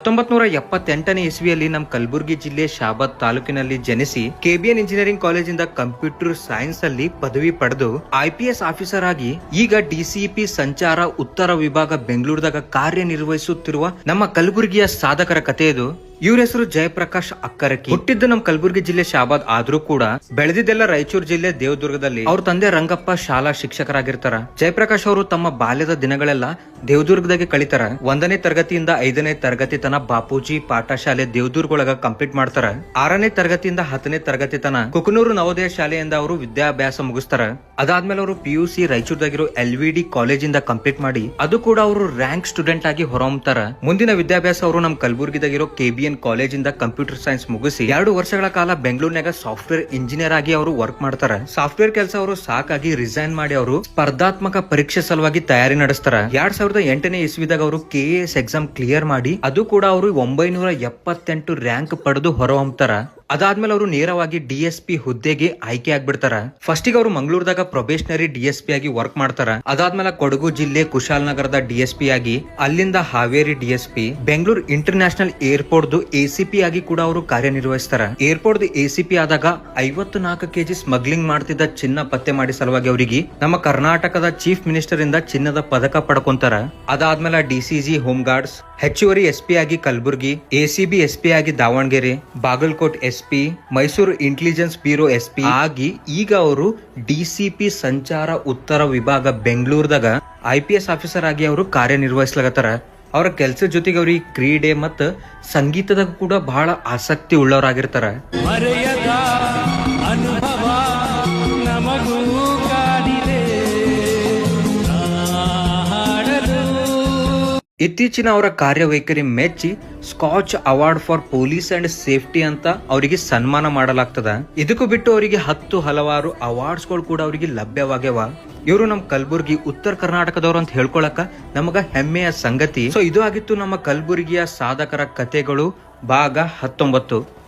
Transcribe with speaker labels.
Speaker 1: ಹತ್ತೊಂಬತ್ ನೂರ ಎಪ್ಪತ್ತೆಂಟನೇ ಇಸ್ವಿಯಲ್ಲಿ ನಮ್ಮ ಕಲಬುರಗಿ ಜಿಲ್ಲೆ ಶಾಬಾದ್ ತಾಲೂಕಿನಲ್ಲಿ ಜನಿಸಿ ಕೆಬಿಎನ್ ಇಂಜಿನಿಯರಿಂಗ್ ಕಾಲೇಜಿಂದ ಕಂಪ್ಯೂಟರ್ ಸೈನ್ಸ್ ಅಲ್ಲಿ ಪದವಿ ಪಡೆದು ಐಪಿಎಸ್ ಆಫೀಸರ್ ಆಗಿ ಈಗ ಡಿಸಿಪಿ ಸಂಚಾರ ಉತ್ತರ ವಿಭಾಗ ಬೆಂಗಳೂರದಾಗ ಕಾರ್ಯನಿರ್ವಹಿಸುತ್ತಿರುವ ನಮ್ಮ ಕಲಬುರಗಿಯ ಸಾಧಕರ ಕಥೆ ಇದು. ಇವ್ರ ಹೆಸರು ಜಯಪ್ರಕಾಶ್ ಅಕ್ಕರಕಿ ಹುಟ್ಟಿದ್ದು ನಮ್ಮ ಕಲಬುರಗಿ ಜಿಲ್ಲೆ ಶಾಬಾದ್, ಆದ್ರೂ ಕೂಡ ಬೆಳೆದಿದ್ದೆಲ್ಲ ರಾಯಚೂರು ಜಿಲ್ಲೆ ದೇವದುರ್ಗದಲ್ಲಿ. ಅವ್ರ ತಂದೆ ರಂಗಪ್ಪ ಶಾಲಾ ಶಿಕ್ಷಕರಾಗಿರ್ತಾರ. ಜಯಪ್ರಕಾಶ್ ಅವರು ತಮ್ಮ ಬಾಲ್ಯದ ದಿನಗಳೆಲ್ಲ ದೇವದುರ್ಗದಾಗೆ ಕಳಿತಾರ. ಒಂದನೇ ತರಗತಿಯಿಂದ ಐದನೇ ತರಗತಿ ತನ ಬಾಪೂಜಿ ಪಾಠಶಾಲೆ ದೇವದುರ್ಗ ಒಳಗ ಕಂಪ್ಲೀಟ್ ಮಾಡ್ತಾರ. ಆರನೇ ತರಗತಿಯಿಂದ ಹತ್ತನೇ ತರಗತಿ ತನ ಕುಕನೂರು ನವೋದಯ ಶಾಲೆಯಿಂದ ಅವರು ವಿದ್ಯಾಭ್ಯಾಸ ಮುಗಿಸ್ತಾರ. ಅದಾದ್ಮೇಲೆ ಅವರು ಪಿ ಯು ಸಿ ರಾಯಚೂರ್ದಾಗಿರೋ ಎಲ್ ವಿ ಡಿ ಕಾಲೇಜಿಂದ ಕಂಪ್ಲೀಟ್ ಮಾಡಿ, ಅದು ಕೂಡ ಅವರು ರ್ಯಾಂಕ್ ಸ್ಟೂಡೆಂಟ್ ಆಗಿ ಹೊರಹೊಮ್ತಾರ. ಮುಂದಿನ ವಿದ್ಯಾಭ್ಯಾಸ ಅವರು ನಮ್ಮ ಕಲಬುರ್ಗಿದಾಗಿರೋ ಕೆಬಿಎನ್ ಕಾಲೇಜಿಂದ ಕಂಪ್ಯೂಟರ್ ಸೈನ್ಸ್ ಮುಗಿಸಿ ಎರಡು ವರ್ಷಗಳ ಕಾಲ ಬೆಂಗಳೂರಿನಾಗ ಸಾಫ್ಟ್ವೇರ್ ಇಂಜಿನಿಯರ್ ಆಗಿ ಅವರು ವರ್ಕ್ ಮಾಡ್ತಾರೆ. ಸಾಫ್ಟ್ವೇರ್ ಕೆಲಸ ಅವರು ಸಾಕಾಗಿ ರಿಸೈನ್ ಮಾಡಿ ಅವರು ಸ್ಪರ್ಧಾತ್ಮಕ ಪರೀಕ್ಷೆ ಸಲುವಾಗಿ ತಯಾರಿ ನಡೆಸ್ತಾರ. ಎರಡ್ ಸಾವಿರದ ಎಂಟನೇ ಇಸ್ವಿದಾಗ ಅವರು ಕೆ ಎಸ್ ಎಕ್ಸಾಮ್ ಕ್ಲಿಯರ್ ಮಾಡಿ, ಅದು ಕೂಡ ಅವರು ಒಂಬೈನೂರ ಎಪ್ಪತ್ತೆಂಟು ರ್ಯಾಂಕ್ ಪಡೆದು ಹೊರಹೊಮ್ತಾರ ಅದಾದ್ಮೇಲೆ ಅವರು ನೇರವಾಗಿ ಡಿ ಎಸ್ ಪಿ ಹುದ್ದೆಗೆ ಆಯ್ಕೆ ಆಗ್ಬಿಡ್ತಾರ. ಫಸ್ಟಿಗೆ ಅವರು ಮಂಗಳೂರದಾಗ ಪ್ರೊಬೇಷನರಿ ಡಿ ಎಸ್ ಪಿ ಆಗಿ ವರ್ಕ್ ಮಾಡ್ತಾರ. ಅದಾದ್ಮೇಲೆ ಕೊಡಗು ಜಿಲ್ಲೆ ಕುಶಾಲನಗರದ ಡಿ ಎಸ್ ಪಿ ಆಗಿ, ಅಲ್ಲಿಂದ Haveri D S P, Bengaluru international airport A C ಆಗಿ ಕೂಡ ಅವರು ಕಾರ್ಯನಿರ್ವಹಿಸ್ತಾರ. ಏರ್ಪೋರ್ಟ್ ಎ ಸಿ ಆದಾಗ ಐವತ್ತು ನಾಲ್ಕು ಕೆಜಿ ಸ್ಮಗ್ಲಿಂಗ್ ಮಾಡ್ತಿದ್ದ ಚಿನ್ನ ಪತ್ತೆ ಮಾಡಿ ಸಲುವಾಗಿ ಅವರಿಗೆ ನಮ್ಮ ಕರ್ನಾಟಕದ ಚೀಫ್ ಮಿನಿಸ್ಟರ್ ಇಂದ ಚಿನ್ನದ ಪದಕ ಪಡ್ಕೊಂತಾರ. ಅದಾದ್ಮೇಲೆ ಡಿಸಿಜಿ ಹೋಮ್ ಗಾರ್ಡ್ಸ್ ಹೆಚ್ಚುವರಿ ಎಸ್ಪಿ ಆಗಿ ಕಲಬುರಗಿ ಎಸಿಬಿ ಎಸ್ಪಿ ಆಗಿ Davangere, Bagalkot SP, Mysuru intelligence bureau SP ಆಗಿ ಈಗ ಅವರು ಡಿಸಿಪಿ ಸಂಚಾರ ಉತ್ತರ ವಿಭಾಗ ಬೆಂಗಳೂರದಾಗ ಐ ಪಿ ಎಸ್ ಆಫೀಸರ್ ಆಗಿ ಅವರು ಕಾರ್ಯನಿರ್ವಹಿಸ್ಲಾಗತ್ತಾರ ಅವರ ಕೆಲ್ಸದ ಜೊತೆಗೆ ಅವ್ರಿಗೆ ಕ್ರೀಡೆ ಮತ್ತು ಸಂಗೀತದಾಗ ಕೂಡ ಬಹಳ ಆಸಕ್ತಿ ಉಳ್ಳವರಾಗಿರ್ತಾರ. ಇತ್ತೀಚಿನ ಅವರ ಕಾರ್ಯವೈಖರಿ ಮೆಚ್ಚಿ Scotch award for police and safety ಅಂತ ಅವರಿಗೆ ಸನ್ಮಾನ ಮಾಡಲಾಗ್ತದ. ಇದಕ್ಕೂ ಬಿಟ್ಟು ಅವರಿಗೆ ಹತ್ತು ಹಲವಾರು ಅವಾರ್ಡ್ಸ್ಗಳು ಕೂಡ ಅವರಿಗೆ ಲಭ್ಯವಾಗ್ಯವ. ಇವರು ನಮ್ಮ ಕಲಬುರ್ಗಿ, ಉತ್ತರ ಕರ್ನಾಟಕದವ್ರು ಅಂತ ಹೇಳ್ಕೊಳಕ ನಮಗ ಹೆಮ್ಮೆಯ ಸಂಗತಿ. ಸೊ ಇದು ಆಗಿತ್ತು ನಮ್ಮ ಕಲಬುರ್ಗಿಯ ಸಾಧಕರ ಕಥೆಗಳು ಭಾಗ ಹತ್ತೊಂಬತ್ತು.